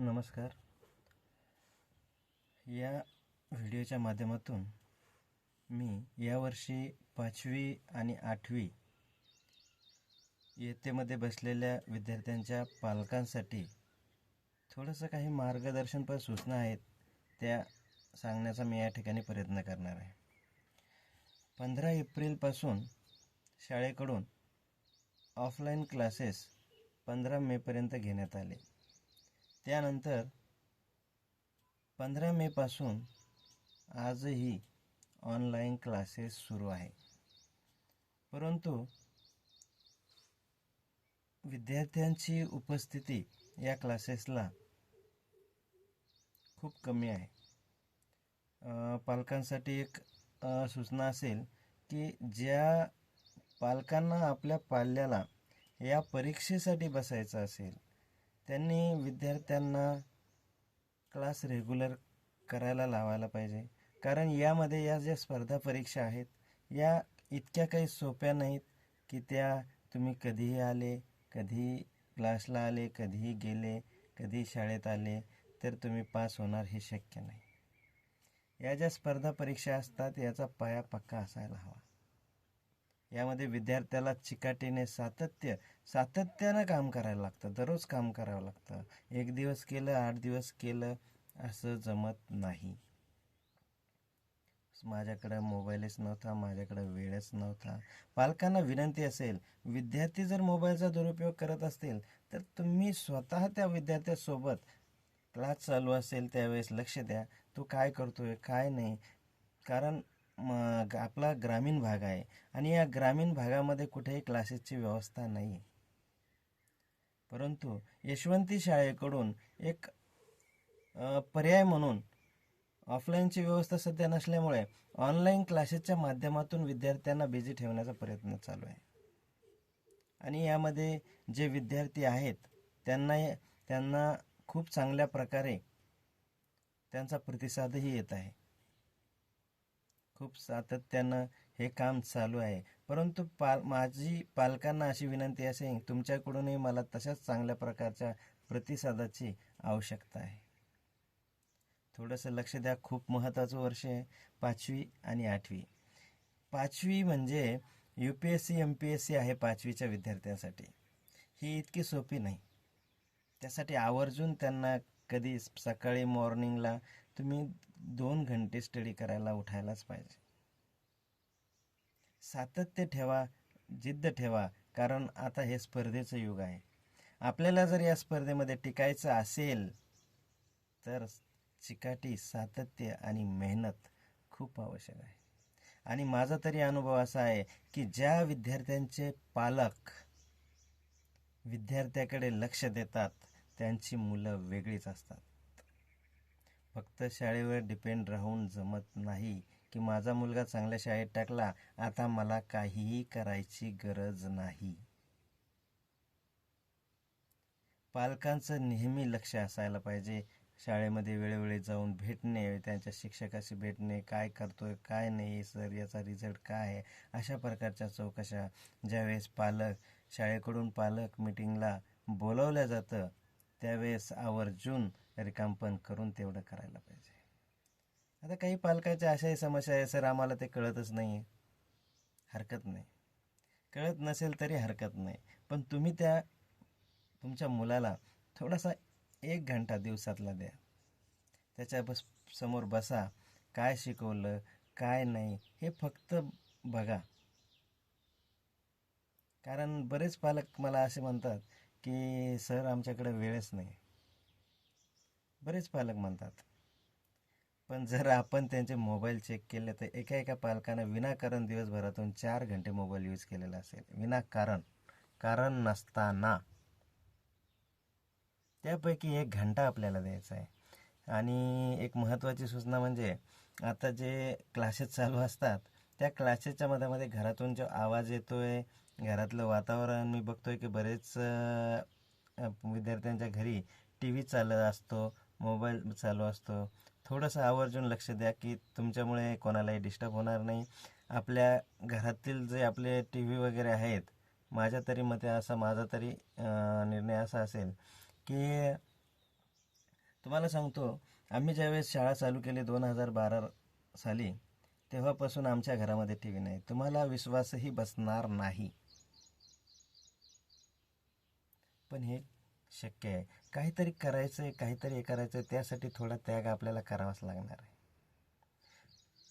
नमस्कार. या व्हिडिओच्या माध्यमातून मी यावर्षी पाचवी आणि आठवी इयत्तेमध्ये बसलेल्या विद्यार्थ्यांच्या पालकांसाठी थोडंसं काही मार्गदर्शनपर सूचना आहेत त्या सांगण्याचा मी या ठिकाणी प्रयत्न करणार आहे. पंधरा एप्रिलपासून शाळेकडून ऑफलाईन क्लासेस पंधरा मेपर्यंत घेण्यात आले. त्यानंतर पंधरा मेपासून आजही ऑनलाईन क्लासेस सुरू आहे. परंतु विद्यार्थ्यांची उपस्थिती या क्लासेसला खूप कमी आहे. पालकांसाठी एक सूचना असेल की ज्या पालकांना आपल्या पाल्याला या परीक्षेसाठी बसायचं असेल त्यांनी विद्यार्थ्यांना क्लास रेग्युलर करायला लावायला पाहिजे. कारण यामध्ये या ज्या स्पर्धा परीक्षा आहेत या इतक्या काही सोप्या नाहीत की त्या तुम्ही कधीही आले कधी क्लासला आले कधीही गेले कधी शाळेत आले तर तुम्ही पास होणार हे शक्य नाही. या ज्या स्पर्धा परीक्षा असतात याचा पाया पक्का असायला हवा. यामध्ये विद्यार्थ्याला चिकाटीने सातत्य सातत्यानं काम करायला लागतं दररोज काम करावं लागतं. एक दिवस केलं आठ दिवस केलं असं जमत नाही. माझ्याकडं मोबाईलच नव्हता माझ्याकडं वेळच नव्हता. पालकांना विनंती असेल विद्यार्थी जर मोबाईलचा दुरुपयोग करत असतील तर तुम्ही स्वतः त्या विद्यार्थ्यासोबत क्लास चालू असेल त्यावेळेस लक्ष द्या. तो काय करतोय काय नाही? कारण मग आपला ग्रामीण भाग आहे आणि या ग्रामीण भागामध्ये कुठेही क्लासेसची व्यवस्था नाही. परंतु यशवंती शाळेकडून एक पर्याय म्हणून ऑफलाईनची व्यवस्था सध्या नसल्यामुळे ऑनलाईन क्लासेसच्या माध्यमातून विद्यार्थ्यांना बिझी ठेवण्याचा प्रयत्न चालू आहे. आणि यामध्ये जे विद्यार्थी आहेत त्यांना त्यांना खूप चांगल्या प्रकारे त्यांचा प्रतिसादही येत आहे. खूप सातत्यानं हे काम चालू आहे. परंतु पाल माझी पालकांना अशी विनंती असेल तुमच्याकडूनही मला तशाच चांगल्या प्रकारच्या प्रतिसादाची आवश्यकता आहे. थोडंसं लक्ष द्या खूप महत्त्वाचं वर्ष आहे पाचवी आणि आठवी. पाचवी म्हणजे U P S C M P S C आहे पाचवीच्या विद्यार्थ्यांसाठी. ही इतकी सोपी नाही. त्यासाठी आवर्जून त्यांना कधी सकाळी मॉर्निंगला तुम्ही दोन घंटे स्टडी करायला उठायलाच पाहिजे. सातत्य ठेवा जिद्द ठेवा कारण आता हे स्पर्धेचं युग आहे. आपल्याला जर या स्पर्धेमध्ये टिकायचं असेल तर चिकाटी सातत्य आणि मेहनत खूप आवश्यक आहे. आणि माझा तरी अनुभव असा आहे की ज्या विद्यार्थ्यांचे पालक विद्यार्थ्याकडे लक्ष देतात त्यांची मुलं वेगळीच असतात. फक्त शाळेवर डिपेंड राहून जमत नाही की माझा मुलगा चांगल्या शाळेत टाकला आता मला काहीही करायची गरज नाही. पालकांचं नेहमी लक्ष असायला पाहिजे. शाळेमध्ये वेळोवेळी जाऊन भेटणे त्यांच्या शिक्षकाशी भेटणे काय करतोय काय नाही सर याचा रिझल्ट काय आहे अशा प्रकारच्या चौकशा. ज्यावेळेस पालक शाळेकडून पालक मिटिंगला बोलवलं जातं त्यावेळेस आवर्जून रिकामपण करून तेवढं करायला पाहिजे. आता काही पालकाच्या अशाही समस्या आहे सर आम्हाला ते कळतच नाही. आहे हरकत नाही. कळत नसेल तरी हरकत नाही. पण तुम्ही त्या तुमच्या मुलाला थोडासा एक घंटा दिवसातला द्या. त्याच्या बस समोर बसा. काय शिकवलं काय नाही हे फक्त बघा. कारण बरेच पालक मला असे म्हणतात की सर आमच्याकडे वेळच नाही. बरेच पालक म्हणतात. पण जर आपण त्यांचे मोबाईल चेक केले तर एका एका पालकानं विनाकारण दिवसभरातून चार घंटे मोबाईल यूज केलेला असेल. विनाकारण. कारण नसताना. त्यापैकी एक घंटा आपल्याला द्यायचा आहे. आणि एक महत्त्वाची सूचना म्हणजे आता जे क्लासेस चालू असतात त्या क्लासेसच्या मधामध्ये घरातून जो आवाज येतोय घरातलं वातावरण मी बघतोय की बरेच विद्यार्थ्यांच्या घरी टी व्ही चालत असतो. मोबाईल चालू असतो. थोडंसं आवर्जून लक्ष द्या की तुमच्यामुळे कोणालाही डिस्टर्ब होणार नाही. आपल्या घरातील जे आपले टी व्ही वगैरे आहेत माझ्या तरी मते असा माझा तरी निर्णय असा असेल की तुम्हाला सांगतो आम्ही ज्यावेळेस शाळा चालू केली दोन हजार बारा साली तेव्हापासून आमच्या घरामध्ये टी व्ही नाही. तुम्हाला विश्वासही बसणार नाही. पण हे शक्य आहे. काहीतरी करायचं आहे काहीतरी हे करायचं आहे त्यासाठी थोडा त्याग आपल्याला करावाच लागणार आहे.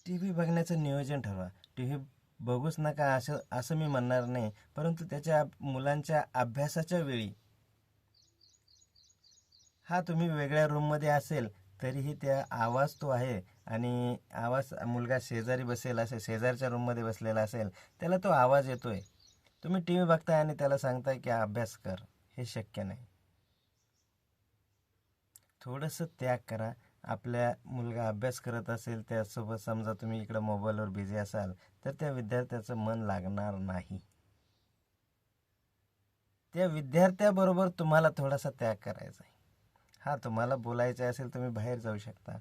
टी व्ही बघण्याचं नियोजन ठरवा. टी व्ही बघूच नका असं असं मी म्हणणार नाही परंतु त्याच्या मुलांच्या अभ्यासाच्या वेळी. हा तुम्ही वेगळ्या रूममध्ये असेल तरीही त्या आवाज तो आहे आणि आवाज मुलगा शेजारी बसेल असेल शेजारच्या रूममध्ये बसलेला असेल त्याला तो आवाज येतो आहे तुम्ही टी व्ही बघताय आणि त्याला सांगताय की अभ्यास कर. हे शक्य नाही. थोडंसं त्याग करा. आपल्या मुलगा अभ्यास करत असेल त्यासोबत समजा तुम्ही इकडं मोबाईलवर बिझी असाल तर त्या विद्यार्थ्याचं मन लागणार नाही. त्या विद्यार्थ्याबरोबर तुम्हाला थोडासा त्याग करायचा आहे. हा तुम्हाला बोलायचं असेल तुम्ही बाहेर जाऊ शकता.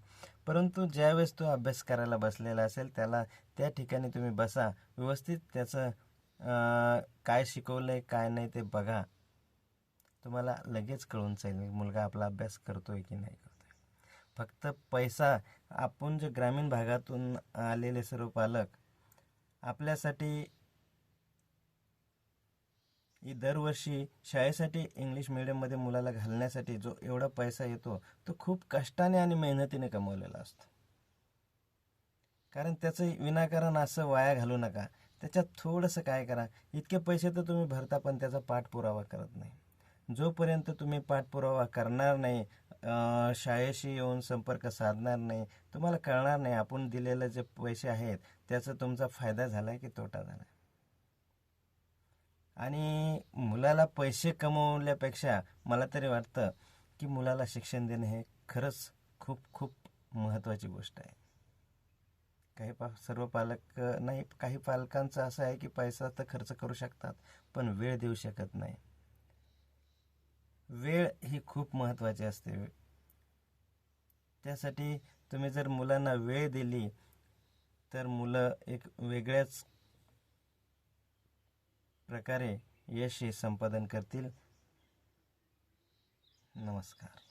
परंतु ज्यावेळेस तो अभ्यास करायला बसलेला असेल त्याला त्या ठिकाणी तुम्ही बसा. व्यवस्थित त्याचं काय शिकवलं आहे काय नाही ते बघा. तुम्हाला लगेच कळून जाईल म्हणजे मुलगा आपला अभ्यास करतो आहे की नाही करतो फक्त पैसा आपण जे ग्रामीण भागातून आलेले सर्व पालक आपल्यासाठी ही दरवर्षी शाळेसाठी इंग्लिश मिडियममध्ये मुलाला घालण्यासाठी जो एवढा पैसा येतो तो खूप कष्टाने आणि मेहनतीने कमवलेला असतो. कारण त्याचं विनाकारण असं वाया घालू नका. त्याच्यात थोडंसं काय करा इतके पैसे तर तुम्ही भरता पण त्याचा पाठपुरावा करत नाही. जोपर्यंत तुम्ही पाठपुरावा करणार नाही शाळेशी येऊन संपर्क साधणार नाही तुम्हाला कळणार नाही आपण दिलेले जे पैसे आहेत त्याचा तुमचा फायदा झाला आहे की तोटा झाला. आहे आणि मुलाला पैसे कमवल्यापेक्षा मला तरी वाटतं की मुलाला शिक्षण देणे हे खरंच खूप खूप महत्त्वाची गोष्ट आहे. काही पा सर्व पालक नाही काही पालकांचं असं आहे की पैसा तर खर्च करू शकतात पण वेळ देऊ शकत नाही. वेळ ही खूप महत्त्वाची असते. त्यासाठी तुम्ही जर मुलांना वेळ दिली तर मुलं एक वेगळ्याच प्रकारे यश हे संपादन करतील. नमस्कार.